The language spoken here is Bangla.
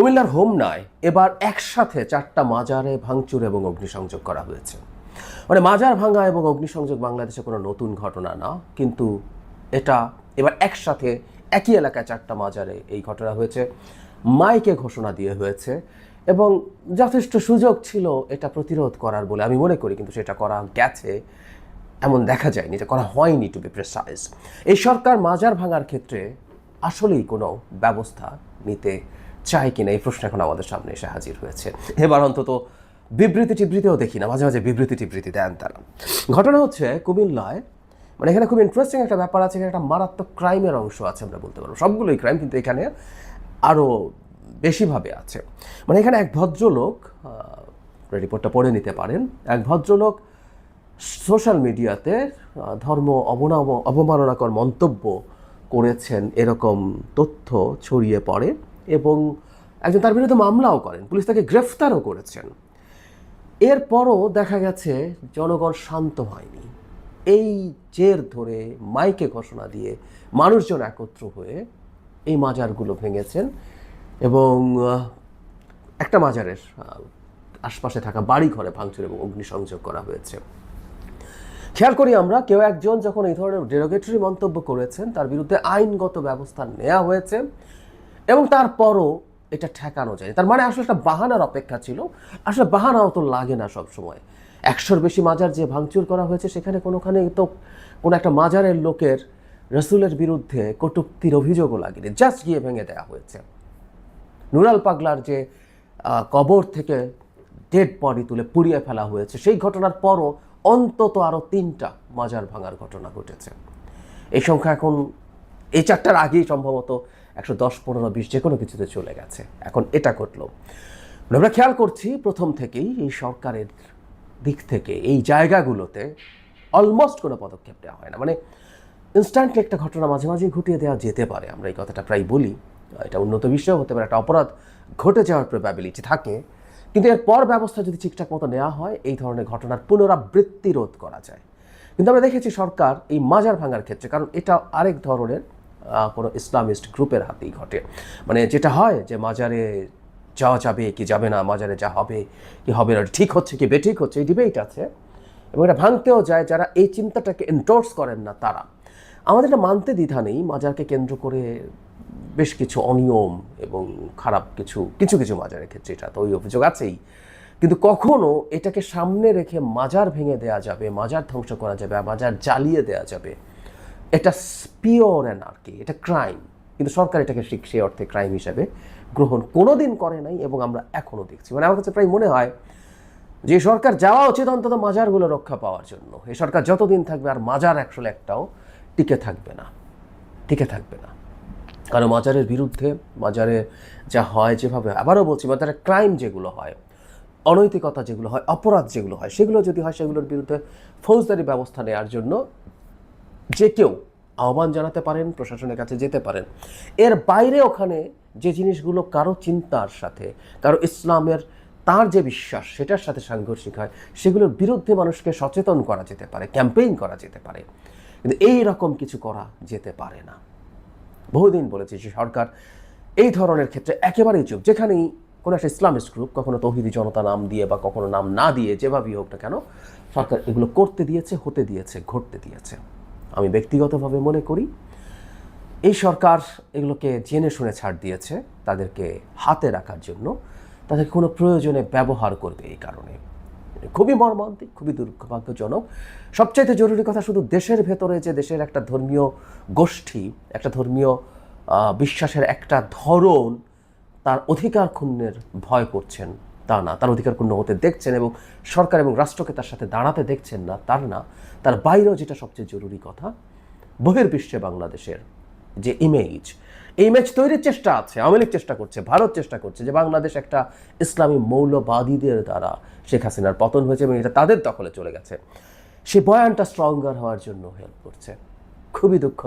কুমিল্লার হোমনায় এবার একসাথে চারটা মাজারে ভাঙচুর এবং অগ্নিসংযোগ করা হয়েছে। মানে মাজার ভাঙা এবং অগ্নিসংযোগ বাংলাদেশে কোনো নতুন ঘটনা না, কিন্তু এটা এবার একসাথে একই এলাকায় চারটা মাজারে এই ঘটনা হয়েছে। মাইকে ঘোষণা দিয়ে হয়েছে এবং যথেষ্ট সুযোগ ছিল এটা প্রতিরোধ করার বলে আমি মনে করি, কিন্তু সেটা করা গেছে, এমন দেখা যায়নি এটা করা হয়নি টু বি প্রেসাইজ এই সরকার মাজার ভাঙার ক্ষেত্রে আসলেই কোনো ব্যবস্থা নিতে চায় কিনা, এই প্রশ্ন এখন আমাদের সামনে এসে হাজির হয়েছে। এবার অন্তত বিবৃতি টিবৃতিও দেখি না, মাঝে মাঝে বিবৃতি টিবৃতি দেন তারা। ঘটনা হচ্ছে, কুমিল্লায় মানে এখানে খুব ইন্টারেস্টিং একটা ব্যাপার আছে, এখানে একটা মারাত্মক ক্রাইমের অংশ আছে আমরা বলতে পারব। সবগুলোই ক্রাইম কিন্তু এখানে আরও বেশিভাবে আছে। মানে এখানে এক ভদ্রলোক রিপোর্টটা পড়ে নিতে পারেন, এক ভদ্রলোক সোশ্যাল মিডিয়াতে ধর্ম অবনাম, অবমাননাকর মন্তব্য করেছেন, এরকম তথ্য ছড়িয়ে পড়ে। এবং একজন তার বিরুদ্ধে মামলাও করেন। পুলিশ তাকে গ্রেফতারও করেছেন। এরপরও দেখা গেছে জনগণ শান্ত হয়নি। এই জের ধরে মাইকে ঘোষণা দিয়ে মানুষজন একত্র হয়ে এই মাজারগুলো ভেঙেছেন এবং একটা মাজারের আশপাশে থাকা বাড়ি ঘরে ভাঙচুর এবং অগ্নিসংযোগ করা হয়েছে। খেয়াল করি আমরা, কেউ একজন যখন এই ধরনের ডেরোগেটরি মন্তব্য করেছেন, তার বিরুদ্ধে আইনগত ব্যবস্থা নেওয়া হয়েছে। এবং তারপরও এটা ঠেকানো যায় তার মানে আসলে একটা বাহানার অপেক্ষা ছিল। আসলে বাহানাও তো লাগে না সব সময় একশোর বেশি মাজার যে ভাঙচুর করা হয়েছে, সেখানে কোনোখানে তো কোনো একটা মাজারের লোকের, রসুলের বিরুদ্ধে কটুক্তির অভিযোগও লাগেনি। জাস্ট গিয়ে ভেঙে দেওয়া হয়েছে। নুরাল পাগলার যে কবর থেকে ডেড বডি তুলে পুড়িয়ে ফেলা হয়েছে, সেই ঘটনার পরও অন্তত আরও তিনটা মাজার ভাঙার ঘটনা ঘটেছে। এই সংখ্যা এখন এই চারটার আগেই সম্ভবত একশো দশ, পনেরো, বিশ যে কোনো কিছুতে চলে গেছে। এখন এটা ঘটলো। মানে আমরা খেয়াল করছি প্রথম থেকেই এই সরকারের দিক থেকে এই জায়গাগুলোতে অলমোস্ট কোনো পদক্ষেপ নেওয়া হয় না। মানে ইনস্ট্যান্টলি একটা ঘটনা মাঝে মাঝে ঘটিয়ে দেওয়া যেতে পারে। আমরা এই কথাটা প্রায় বলি। এটা উন্নত বিশ্বেও হতে পারে, একটা অপরাধ ঘটে যাওয়ার প্রবাবিলিটি থাকে। কিন্তু এরপর ব্যবস্থা যদি ঠিকঠাক মতো নেওয়া হয়, এই ধরনের ঘটনার পুনরাবৃত্তি রোধ করা যায়। কিন্তু আমরা দেখেছি সরকার এই মাজার ভাঙার ক্ষেত্রে, কারণ এটা আরেক ধরনের কোনো ইসলামিস্ট গ্রুপের হাতেই ঘটে। মানে যেটা হয় যে মাজারে যাওয়া যাবে কি যাবে না, মাজারে যা হবে কি হবে না, ঠিক হচ্ছে কি বেঠিক হচ্ছে এই ডিবেট আছে। এবং এটা ভাঙতেও যায়, যারা এই চিন্তাটাকে এন্ডোর্স করেন না তারা। আমাদের এটা মানতে দ্বিধা নেই, মাজারকে কেন্দ্র করে বেশ কিছু অনিয়ম এবং খারাপ কিছু কিছু কিছু মাজারের ক্ষেত্রে এটা তো ওই অভিযোগ আছেই। কিন্তু কখনো এটাকে সামনে রেখে মাজার ভেঙে দেওয়া যাবে, মাজার ধ্বংস করা যাবে, মাজার জ্বালিয়ে দেওয়া যাবে এটা পিওর কি এটা ক্রাইম। কিন্তু সরকার এটাকে সেই অর্থে ক্রাইম হিসাবে গ্রহণ কোনো দিন করে নাই এবং আমরা এখনও দেখছি। মানে আমার কাছে প্রায় মনে হয় যে সরকার যাওয়া উচিত অন্তত মাজারগুলো রক্ষা পাওয়ার জন্য। এই সরকার যতদিন থাকবে আর মাজার আসলে একটাও টিকে থাকবে না। টিকে থাকবে না। কারণ মাজারের বিরুদ্ধে, মাজারে যা হয় যেভাবে আবারও বলছি মাজারের ক্রাইম যেগুলো হয়, অনৈতিকতা যেগুলো হয়, অপরাধ যেগুলো হয়, সেগুলো যদি হয়, সেগুলোর বিরুদ্ধে ফৌজদারি ব্যবস্থা নেওয়ার জন্য যে কেউ আহ্বান জানাতে পারেন, প্রশাসনের কাছে যেতে পারেন। এর বাইরে ওখানে যে জিনিসগুলো কারও চিন্তার সাথে, কারও ইসলামের তার যে বিশ্বাস, সেটার সাথে সাংঘর্ষিক হয়, সেগুলোর বিরুদ্ধে মানুষকে সচেতন করা যেতে পারে, ক্যাম্পেইন করা যেতে পারে। কিন্তু এই রকম কিছু করা যেতে পারে না। বহুদিন বলেছি যে সরকার এই ধরনের ক্ষেত্রে একেবারেই চুপ। যেখানেই কোনো একটা ইসলামিস্ট গ্রুপ কখনো তৌহিদি জনতা নাম দিয়ে বা কখনো নাম না দিয়ে যেভাবেই হোক না কেন, সরকার এগুলো করতে দিয়েছে, হতে দিয়েছে, ঘটতে দিয়েছে। আমি ব্যক্তিগতভাবে মনে করি, এই সরকার এগুলোকে জেনে শুনে ছাড় দিয়েছে, তাদেরকে হাতে রাখার জন্য। তাদেরকে কোনো প্রয়োজনে ব্যবহার করবে এই কারণে। খুবই মর্মান্তিক, খুবই দুর্ভাগ্যজনক। সবচাইতে জরুরি কথা শুধু দেশের ভেতরে যে দেশের একটা ধর্মীয় গোষ্ঠী, একটা ধর্মীয় বিশ্বাসের একটা ধরন, তার অধিকার ক্ষুণ্ণের ভয় করছেন তা না। তার অধিকার ক্ষুণ্ণ হতে দেখছেন এবং সরকার এবং রাষ্ট্রকে তার সাথে দাঁড়াতে দেখছেন না, তার না। তার বাইরেও যেটা সবচেয়ে জরুরি কথা, বহির্বিশ্বে বাংলাদেশের যে ইমেজ এই ইমেজ তৈরির চেষ্টা আছে, আওয়ামী লীগ চেষ্টা করছে, ভারত চেষ্টা করছে যে বাংলাদেশ একটা ইসলামী মৌলবাদীদের দ্বারা শেখ হাসিনার পতন হয়েছে এবং এটা তাদের দখলে চলে গেছে। সে বয়ানটা স্ট্রঙ্গার হওয়ার জন্য হেল্প করছে। খুবই দুঃখ